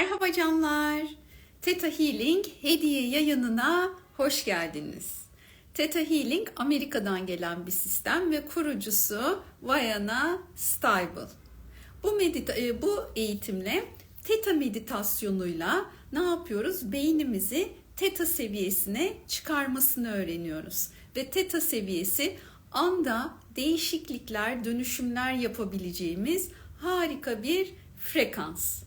Merhaba canlar. Theta Healing hediye yayınına hoş geldiniz. Theta Healing Amerika'dan gelen bir sistem ve kurucusu Vayana Stable. Bu, medita- e, bu eğitimle Theta meditasyonuyla ne yapıyoruz? Beynimizi Theta seviyesine çıkarmasını öğreniyoruz. Ve Theta seviyesi anda değişiklikler, dönüşümler yapabileceğimiz harika bir frekans.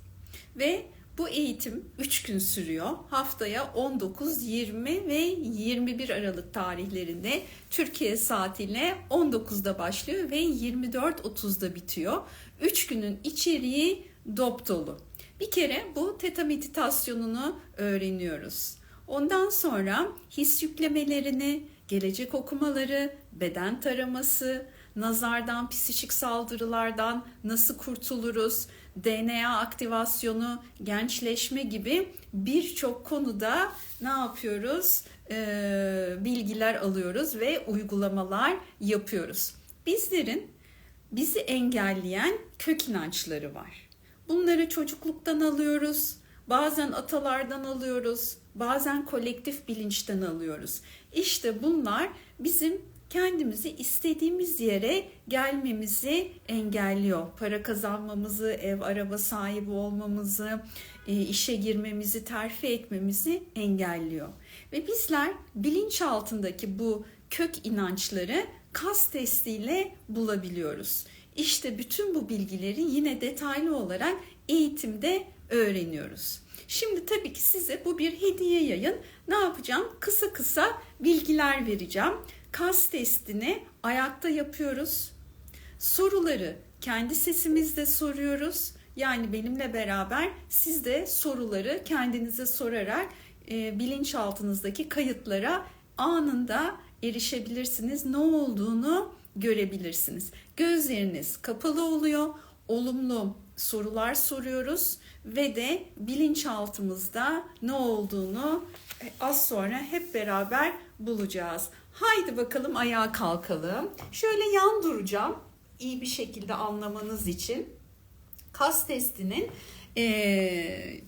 Ve bu eğitim 3 gün sürüyor. Haftaya 19, 20 ve 21 Aralık tarihlerinde Türkiye saatiyle 19'da başlıyor ve 24.30'da bitiyor. 3 günün içeriği dop dolu. Bir kere bu teta meditasyonunu öğreniyoruz. Ondan sonra his yüklemelerini, gelecek okumaları, beden taraması, nazardan, psikik saldırılardan nasıl kurtuluruz, DNA aktivasyonu, gençleşme gibi birçok konuda ne yapıyoruz? Ee, bilgiler alıyoruz ve uygulamalar yapıyoruz. Bizlerin bizi engelleyen kök inançları var. Bunları çocukluktan alıyoruz, bazen atalardan alıyoruz, bazen kolektif bilinçten alıyoruz. İşte bunlar bizim kendimizi istediğimiz yere gelmemizi engelliyor. Para kazanmamızı, ev araba sahibi olmamızı, e, işe girmemizi, terfi etmemizi engelliyor. Ve bizler bilinç altındaki bu kök inançları kas testiyle bulabiliyoruz. İşte bütün bu bilgileri yine detaylı olarak eğitimde öğreniyoruz. Şimdi tabii ki size bu bir hediye yayın. Ne yapacağım? Kısa kısa bilgiler vereceğim. Kas testini ayakta yapıyoruz. Soruları kendi sesimizde soruyoruz. Yani benimle beraber siz de soruları kendinize sorarak e, bilinçaltınızdaki kayıtlara anında erişebilirsiniz. Ne olduğunu görebilirsiniz. Gözleriniz kapalı oluyor. Olumlu sorular soruyoruz ve de bilinçaltımızda ne olduğunu az sonra hep beraber bulacağız. Haydi bakalım ayağa kalkalım. Şöyle yan duracağım iyi bir şekilde anlamanız için. Kas testinin ee,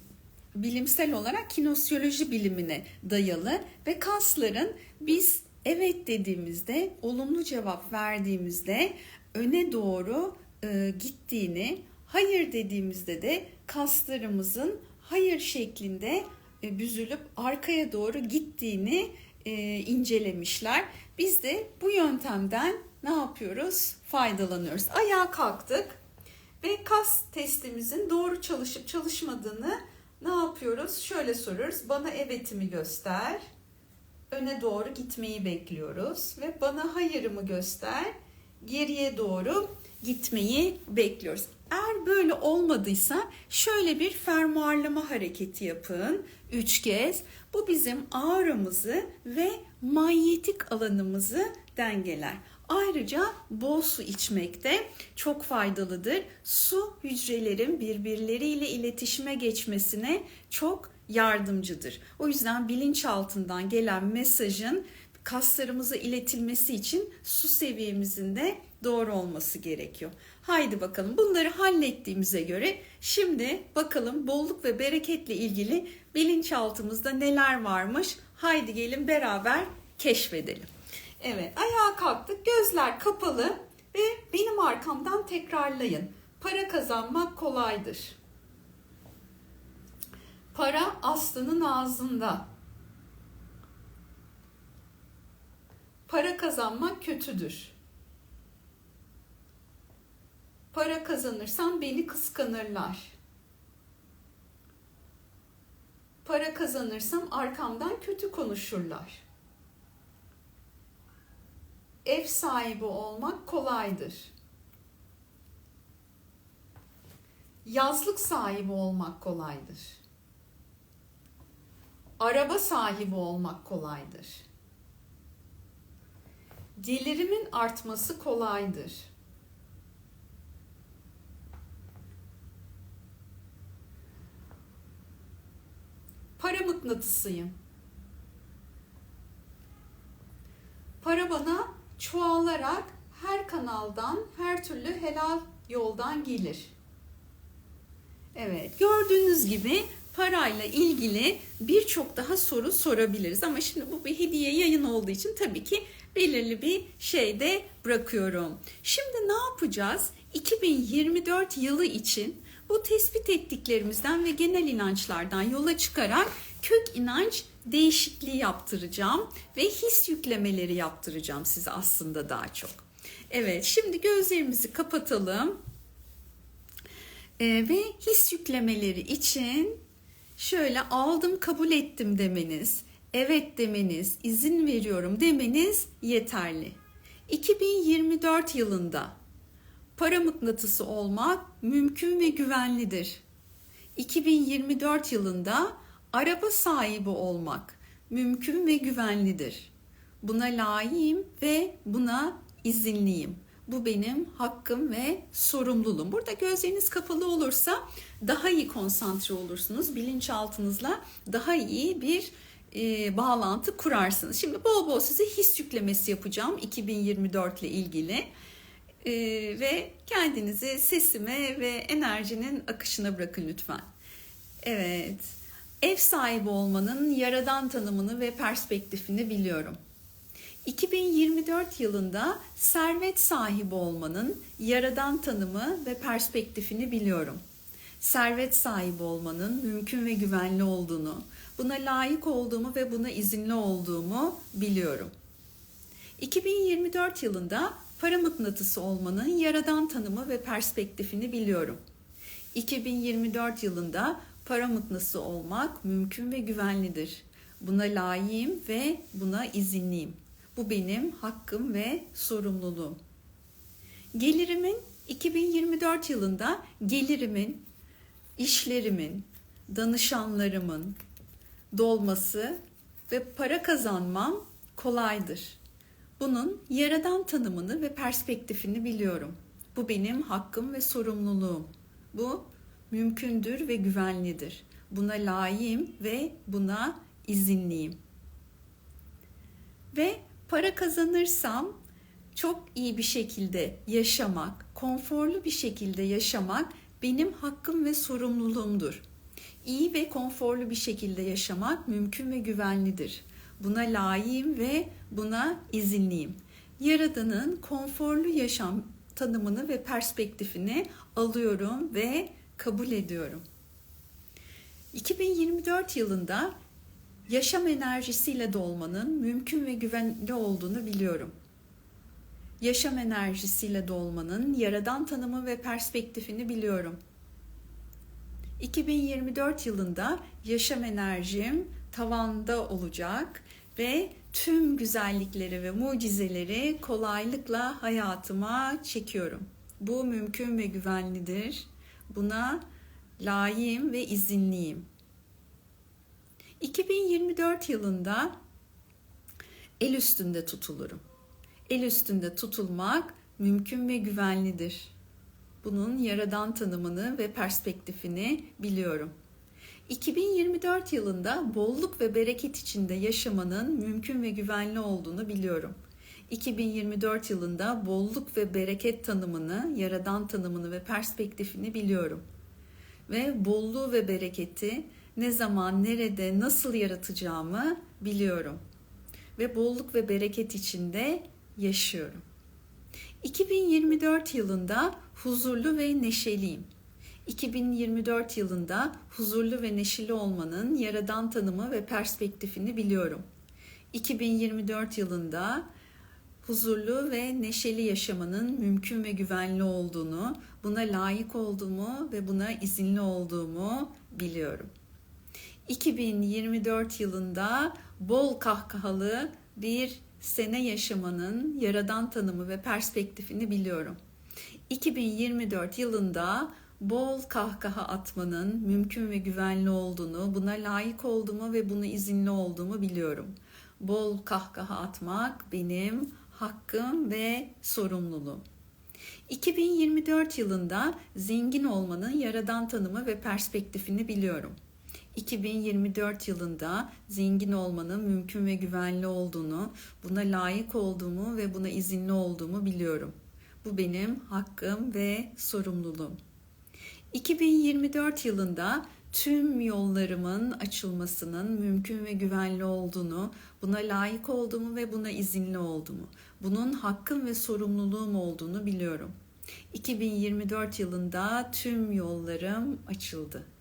bilimsel olarak kinosiyoloji bilimine dayalı ve kasların biz evet dediğimizde, olumlu cevap verdiğimizde öne doğru e, gittiğini, hayır dediğimizde de kaslarımızın hayır şeklinde e, büzülüp arkaya doğru gittiğini e, incelemişler. Biz de bu yöntemden ne yapıyoruz? Faydalanıyoruz. Ayağa kalktık ve kas testimizin doğru çalışıp çalışmadığını ne yapıyoruz? Şöyle soruyoruz. Bana evetimi göster. Öne doğru gitmeyi bekliyoruz ve bana hayırımı göster. Geriye doğru gitmeyi bekliyoruz. Eğer böyle olmadıysa şöyle bir fermuarlama hareketi yapın. Üç kez. Bu bizim ağrımızı ve manyetik alanımızı dengeler. Ayrıca bol su içmek de çok faydalıdır. Su hücrelerin birbirleriyle iletişime geçmesine çok yardımcıdır. O yüzden bilinçaltından gelen mesajın kaslarımıza iletilmesi için su seviyemizin de doğru olması gerekiyor. Haydi bakalım bunları hallettiğimize göre şimdi bakalım bolluk ve bereketle ilgili bilinçaltımızda neler varmış. Haydi gelin beraber keşfedelim. Evet ayağa kalktık gözler kapalı ve benim arkamdan tekrarlayın. Para kazanmak kolaydır. Para aslanın ağzında. Para kazanmak kötüdür. Para kazanırsam beni kıskanırlar. Para kazanırsam arkamdan kötü konuşurlar. Ev sahibi olmak kolaydır. Yazlık sahibi olmak kolaydır. Araba sahibi olmak kolaydır. Gelirimin artması kolaydır. Para mıknatısıyım. Para bana çoğalarak her kanaldan, her türlü helal yoldan gelir. Evet, gördüğünüz gibi parayla ilgili birçok daha soru sorabiliriz. Ama şimdi bu bir hediye yayın olduğu için tabii ki belirli bir şeyde bırakıyorum. Şimdi ne yapacağız? 2024 yılı için bu tespit ettiklerimizden ve genel inançlardan yola çıkarak kök inanç değişikliği yaptıracağım ve his yüklemeleri yaptıracağım size aslında daha çok. Evet, şimdi gözlerimizi kapatalım. Ee, ve his yüklemeleri için şöyle aldım kabul ettim demeniz, evet demeniz, izin veriyorum demeniz yeterli. 2024 yılında para mıknatısı olmak mümkün ve güvenlidir. 2024 yılında araba sahibi olmak mümkün ve güvenlidir. Buna layığım ve buna izinliyim. Bu benim hakkım ve sorumluluğum. Burada gözleriniz kapalı olursa daha iyi konsantre olursunuz. Bilinçaltınızla daha iyi bir e, bağlantı kurarsınız. Şimdi bol bol size his yüklemesi yapacağım 2024 ile ilgili. E, ve kendinizi sesime ve enerjinin akışına bırakın lütfen. Evet. Ev sahibi olmanın yaradan tanımını ve perspektifini biliyorum. 2024 yılında servet sahibi olmanın yaradan tanımı ve perspektifini biliyorum. Servet sahibi olmanın mümkün ve güvenli olduğunu, buna layık olduğumu ve buna izinli olduğumu biliyorum. 2024 yılında para mıknatısı olmanın yaradan tanımı ve perspektifini biliyorum. 2024 yılında para mıknatısı olmak mümkün ve güvenlidir. Buna layığım ve buna izinliyim. Bu benim hakkım ve sorumluluğum. Gelirimin 2024 yılında gelirimin, işlerimin, danışanlarımın dolması ve para kazanmam kolaydır. Bunun yaradan tanımını ve perspektifini biliyorum. Bu benim hakkım ve sorumluluğum. Bu mümkündür ve güvenlidir. Buna layığım ve buna izinliyim. Ve para kazanırsam çok iyi bir şekilde yaşamak, konforlu bir şekilde yaşamak benim hakkım ve sorumluluğumdur. İyi ve konforlu bir şekilde yaşamak mümkün ve güvenlidir. Buna layığım ve buna izinliyim. Yaradan'ın konforlu yaşam tanımını ve perspektifini alıyorum ve kabul ediyorum. 2024 yılında yaşam enerjisiyle dolmanın mümkün ve güvenli olduğunu biliyorum. Yaşam enerjisiyle dolmanın yaradan tanımı ve perspektifini biliyorum. 2024 yılında yaşam enerjim tavanda olacak ve tüm güzellikleri ve mucizeleri kolaylıkla hayatıma çekiyorum. Bu mümkün ve güvenlidir. Buna layığım ve izinliyim. 2024 yılında el üstünde tutulurum. El üstünde tutulmak mümkün ve güvenlidir. Bunun yaradan tanımını ve perspektifini biliyorum. 2024 yılında bolluk ve bereket içinde yaşamanın mümkün ve güvenli olduğunu biliyorum. 2024 yılında bolluk ve bereket tanımını, yaradan tanımını ve perspektifini biliyorum. Ve bolluğu ve bereketi ne zaman, nerede, nasıl yaratacağımı biliyorum. Ve bolluk ve bereket içinde yaşıyorum. 2024 yılında huzurlu ve neşeliyim. 2024 yılında huzurlu ve neşeli olmanın yaradan tanımı ve perspektifini biliyorum. 2024 yılında huzurlu ve neşeli yaşamanın mümkün ve güvenli olduğunu, buna layık olduğumu ve buna izinli olduğumu biliyorum. 2024 yılında bol kahkahalı bir sene yaşamanın yaradan tanımı ve perspektifini biliyorum. 2024 yılında bol kahkaha atmanın mümkün ve güvenli olduğunu, buna layık olduğumu ve bunu izinli olduğumu biliyorum. Bol kahkaha atmak benim hakkım ve sorumluluğum. 2024 yılında zengin olmanın yaradan tanımı ve perspektifini biliyorum. 2024 yılında zengin olmanın mümkün ve güvenli olduğunu, buna layık olduğumu ve buna izinli olduğumu biliyorum. Bu benim hakkım ve sorumluluğum. 2024 yılında tüm yollarımın açılmasının mümkün ve güvenli olduğunu, buna layık olduğumu ve buna izinli olduğumu, bunun hakkım ve sorumluluğum olduğunu biliyorum. 2024 yılında tüm yollarım açıldı.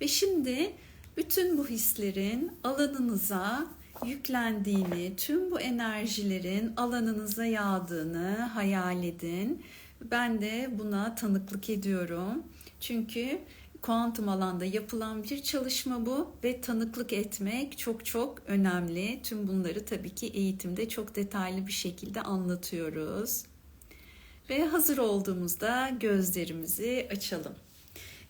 Ve şimdi bütün bu hislerin alanınıza yüklendiğini, tüm bu enerjilerin alanınıza yağdığını hayal edin. Ben de buna tanıklık ediyorum. Çünkü kuantum alanda yapılan bir çalışma bu ve tanıklık etmek çok çok önemli. Tüm bunları tabii ki eğitimde çok detaylı bir şekilde anlatıyoruz. Ve hazır olduğumuzda gözlerimizi açalım.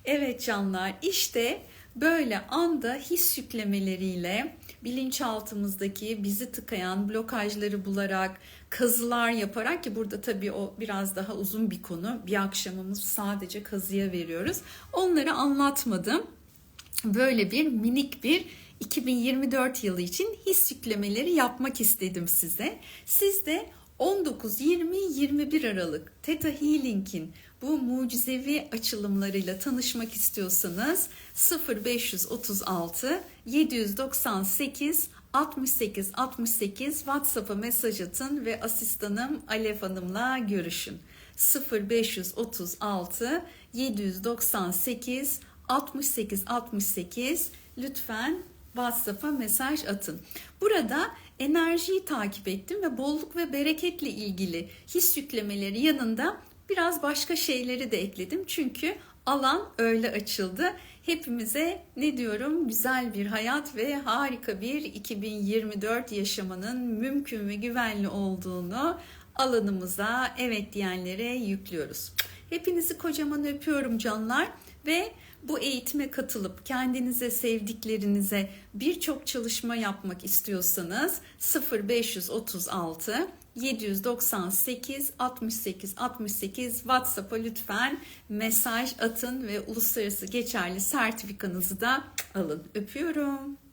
Evet canlar işte böyle anda his yüklemeleriyle bilinçaltımızdaki bizi tıkayan blokajları bularak, kazılar yaparak ki burada tabii o biraz daha uzun bir konu. Bir akşamımız sadece kazıya veriyoruz. Onları anlatmadım. Böyle bir minik bir 2024 yılı için his yüklemeleri yapmak istedim size. Siz de 19-20-21 Aralık Theta Healing'in bu mucizevi açılımlarıyla tanışmak istiyorsanız 0536 798 68 68 WhatsApp'a mesaj atın ve asistanım Alev Hanım'la görüşün. 0536 798 68 68 lütfen WhatsApp'a mesaj atın. Burada enerjiyi takip ettim ve bolluk ve bereketle ilgili his yüklemeleri yanında biraz başka şeyleri de ekledim. Çünkü alan öyle açıldı. Hepimize ne diyorum güzel bir hayat ve harika bir 2024 yaşamanın mümkün ve güvenli olduğunu alanımıza evet diyenlere yüklüyoruz. Hepinizi kocaman öpüyorum canlar ve bu eğitime katılıp kendinize, sevdiklerinize birçok çalışma yapmak istiyorsanız 0536 798 68 68 WhatsApp'a lütfen mesaj atın ve uluslararası geçerli sertifikanızı da alın. Öpüyorum.